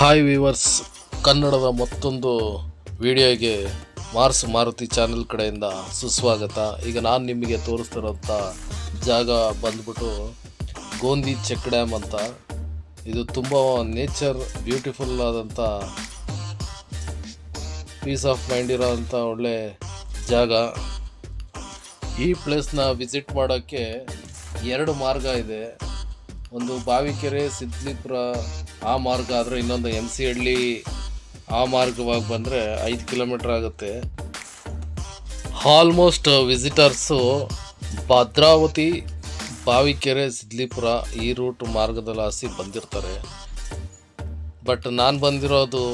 Hi viewers ಕನ್ನಡದ ಮತ್ತೊಂದು ವಿಡಿಯೋಗೆ ಮಾರ್ಸ್ ಮಾರುತಿ ಚಾನೆಲ್ ಕಡೆಯಿಂದ ಸುಸ್ವಾಗತ. ಈಗ ನಾನು ನಿಮಗೆ ತೋರಿಸ್ತಿರೋಂಥ ಜಾಗ ಬಂದ್ಬಿಟ್ಟು ಗೋಂದಿ ಚೆಕ್ ಡ್ಯಾಮ್ ಅಂತ. ಇದು ತುಂಬ ನೇಚರ್ ಬ್ಯೂಟಿಫುಲ್ ಆದಂಥ ಪೀಸ್ ಆಫ್ ಮೈಂಡ್ ಇರೋಂಥ ಒಳ್ಳೆ ಜಾಗ. ಈ ಪ್ಲೇಸ್ನ ವಿಸಿಟ್ ಮಾಡೋಕ್ಕೆ ಎರಡು ಮಾರ್ಗ ಇದೆ. ಒಂದು ಬಾವಿಕೆರೆ ಸಿದ್ಲಿಪುರ ಆ ಮಾರ್ಗ ಆದರೆ ಇನ್ನೊಂದು ಎಂ ಸಿ ಹಳ್ಳಿ, ಆ ಮಾರ್ಗವಾಗಿ ಬಂದರೆ ಐದು ಕಿಲೋಮೀಟ್ರ್ ಆಗುತ್ತೆ. ಆಲ್ಮೋಸ್ಟ್ ವಿಸಿಟರ್ಸು ಭದ್ರಾವತಿ, ಬಾವಿಕೆರೆ ಸಿದ್ಲಿಪುರ ಈ ರೂಟ್ ಮಾರ್ಗದಲ್ಲಿ ಹಾಸಿ ಬಂದಿರ್ತಾರೆ. ಬಟ್ ನಾನು ಬಂದಿರೋದು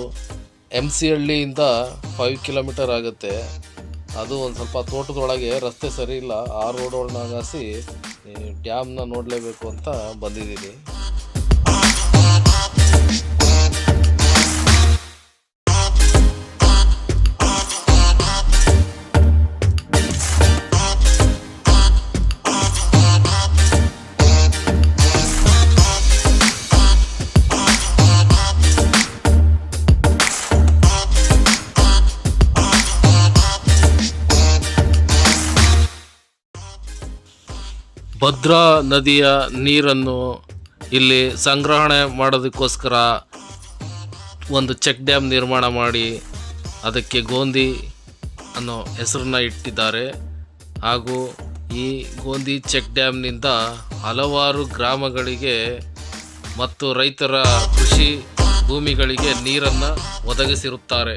ಎಂ ಸಿ ಹಳ್ಳಿಯಿಂದ ಫೈವ್ ಕಿಲೋಮೀಟರ್ ಆಗುತ್ತೆ. ಅದು ಒಂದು ಸ್ವಲ್ಪ ತೋಟದೊಳಗೆ ರಸ್ತೆ ಸರಿ ಇಲ್ಲ, ಆ ರೋಡ್ ಡ್ಯಾಮ್ನ ನೋಡಲೇಬೇಕು ಅಂತ ಬಂದಿದ್ದೀನಿ. ಭದ್ರಾ ನದಿಯ ನೀರನ್ನು ಇಲ್ಲಿ ಸಂಗ್ರಹಣೆ ಮಾಡೋದಕ್ಕೋಸ್ಕರ ಒಂದು ಚೆಕ್ ಡ್ಯಾಮ್ ನಿರ್ಮಾಣ ಮಾಡಿ ಅದಕ್ಕೆ ಗೋಂದಿ ಅನ್ನೋ ಹೆಸರನ್ನ ಇಟ್ಟಿದ್ದಾರೆ. ಹಾಗೂ ಈ ಗೋಂದಿ ಚೆಕ್ ಡ್ಯಾಮ್ನಿಂದ ಹಲವಾರು ಗ್ರಾಮಗಳಿಗೆ ಮತ್ತು ರೈತರ ಕೃಷಿ ಭೂಮಿಗಳಿಗೆ ನೀರನ್ನು ಒದಗಿಸಿರುತ್ತಾರೆ.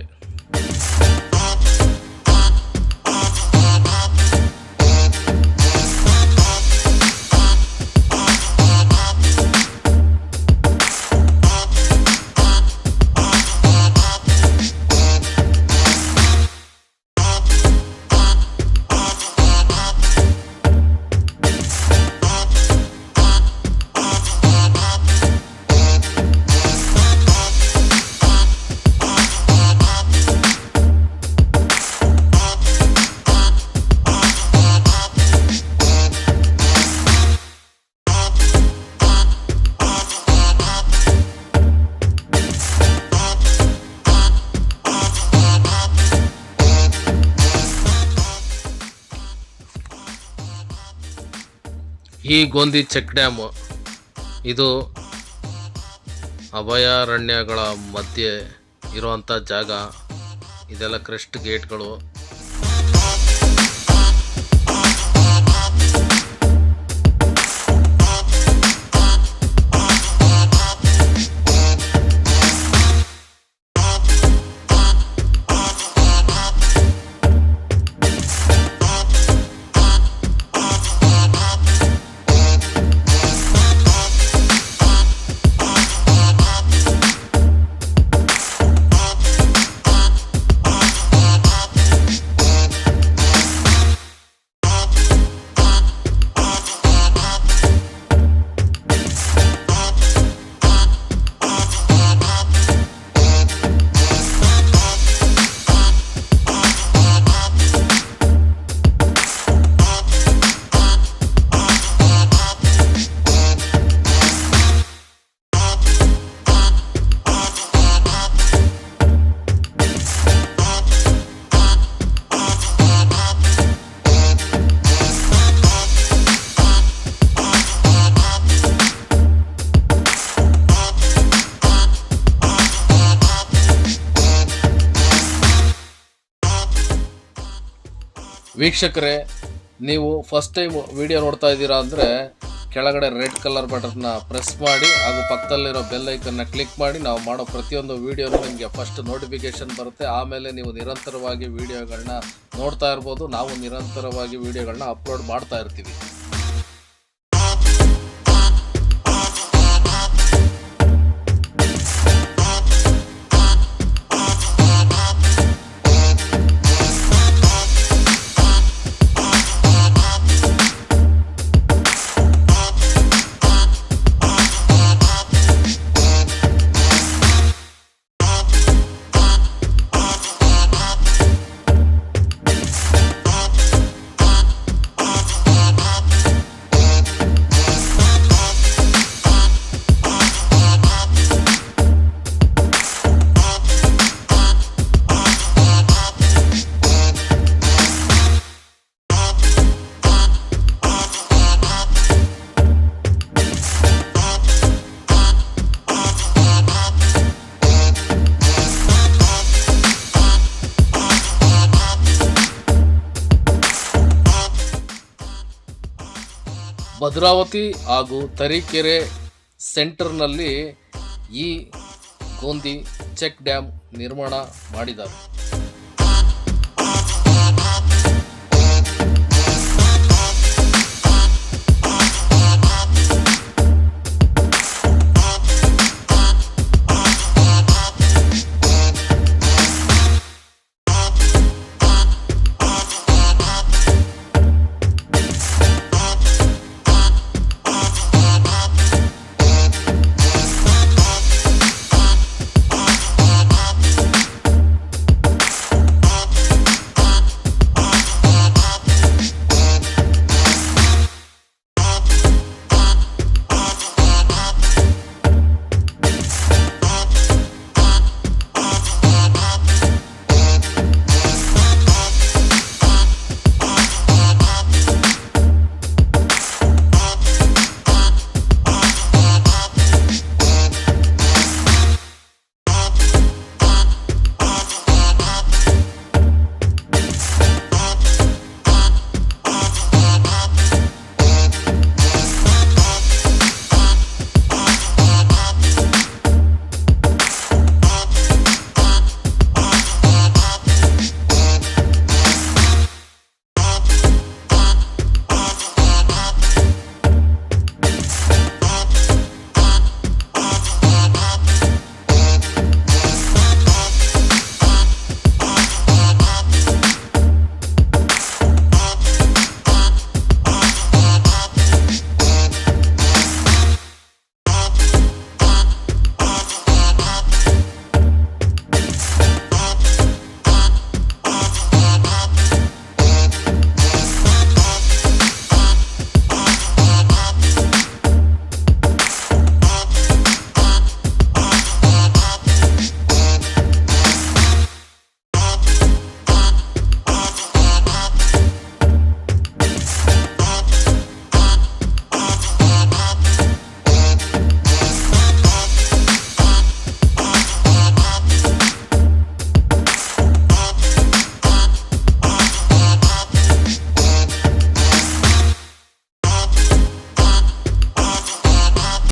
ಈ ಗೋಂದಿ ಚೆಕ್ ಡ್ಯಾಮ್ ಇದು ಅಭಯಾರಣ್ಯಗಳ ಮಧ್ಯೆ ಇರುವಂಥ ಜಾಗ. ಇದೆಲ್ಲ ಕ್ರೆಸ್ಟ್ ಗೇಟ್ಗಳು. ವೀಕ್ಷಕರೇ, ನೀವು ಫಸ್ಟ್ ಟೈಮ್ ವಿಡಿಯೋ ನೋಡ್ತಾ ಇದ್ದೀರಾ ಅಂದರೆ ಕೆಳಗಡೆ ರೆಡ್ ಕಲರ್ ಬಟನ್ನ ಪ್ರೆಸ್ ಮಾಡಿ ಹಾಗೂ ಪಕ್ಕದಲ್ಲಿರೋ ಬೆಲ್ ಐಕನ್ನ ಕ್ಲಿಕ್ ಮಾಡಿ ನಾವು ಮಾಡೋ ಪ್ರತಿಯೊಂದು ವೀಡಿಯೋನೂ ನಿಮಗೆ ಫಸ್ಟ್ ನೋಟಿಫಿಕೇಷನ್ ಬರುತ್ತೆ. ಆಮೇಲೆ ನೀವು ನಿರಂತರವಾಗಿ ವಿಡಿಯೋಗಳನ್ನ ನೋಡ್ತಾ ಇರ್ಬೋದು. ನಾವು ನಿರಂತರವಾಗಿ ವಿಡಿಯೋಗಳನ್ನ ಅಪ್ಲೋಡ್ ಮಾಡ್ತಾ ಇರ್ತೀವಿ. ಭದ್ರಾವತಿ ಹಾಗೂ ತರೀಕೆರೆ ಸೆಂಟರ್ನಲ್ಲಿ ಈ ಗೋಂದಿ ಚೆಕ್ ಡ್ಯಾಮ್ ನಿರ್ಮಾಣ ಮಾಡಿದ್ದಾರೆ.